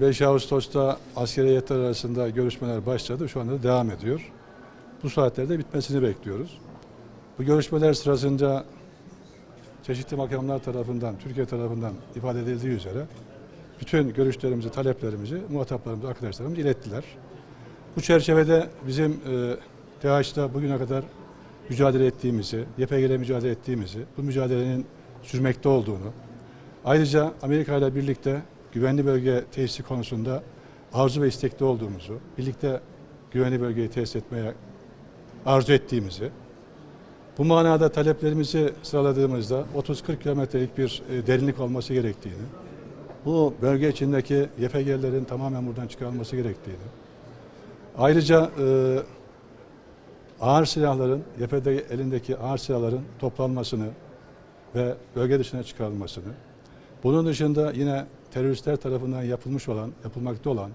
5 Ağustos'ta askeri heyetler arasında görüşmeler başladı. Şu anda da devam ediyor. Bu saatlerde bitmesini bekliyoruz. Bu görüşmeler sırasında çeşitli makamlar tarafından, Türkiye tarafından ifade edildiği üzere bütün görüşlerimizi, taleplerimizi muhataplarımız, arkadaşlarımız ilettiler. Bu çerçevede bizim e, DAEŞ'ta bugüne kadar mücadele ettiğimizi, YPG'yle mücadele ettiğimizi, bu mücadelenin sürmekte olduğunu, ayrıca Amerika ile birlikte güvenli bölge tesisi konusunda arzu ve istekli olduğumuzu, birlikte güvenli bölgeyi tesis etmeye arzu ettiğimizi, bu manada taleplerimizi sıraladığımızda 30-40 kilometrelik bir e, derinlik olması gerektiğini, bu bölge içindeki YPG'lerin tamamen buradan çıkarılması gerektiğini, ayrıca e, ağır silahların, YPG elindeki ağır silahların toplanmasını ve bölge dışına çıkarılmasını, bunun dışında yine teröristler tarafından yapılmış olan, yapılmakta olan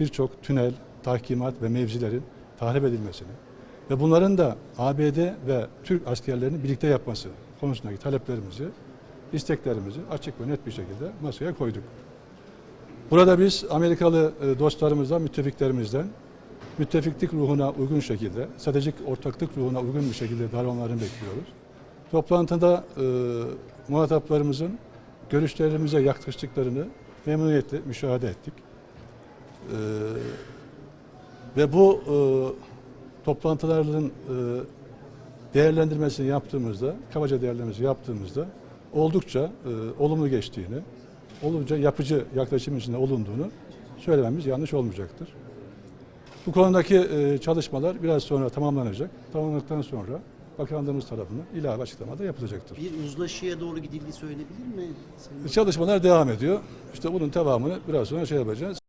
birçok tünel, tahkimat ve mevzilerin tahrip edilmesini ve bunların da ABD ve Türk askerlerinin birlikte yapması konusundaki taleplerimizi, isteklerimizi açık ve net bir şekilde masaya koyduk. Burada biz Amerikalı e, dostlarımızdan, müttefiklerimizden müttefiklik ruhuna uygun şekilde, stratejik ortaklık ruhuna uygun bir şekilde davranmalarını bekliyoruz. Toplantıda e, muhataplarımızın görüşlerimize yaklaştıklarını memnuniyetle müşahede ettik. E, ve bu e, toplantıların e, değerlendirmesini yaptığımızda, kabaca değerlendirmesi yaptığımızda oldukça e, olumlu geçtiğini, olunca yapıcı yaklaşım içinde olunduğunu söylememiz yanlış olmayacaktır. Bu konudaki e, çalışmalar biraz sonra tamamlanacak. Tamamlandıktan sonra bakanlığımız tarafından ilave açıklama da yapılacaktır. Bir uzlaşıya doğru gidildiği söylenebilir mi? Çalışmalar devam ediyor. İşte bunun devamını biraz sonra şey yapacağız.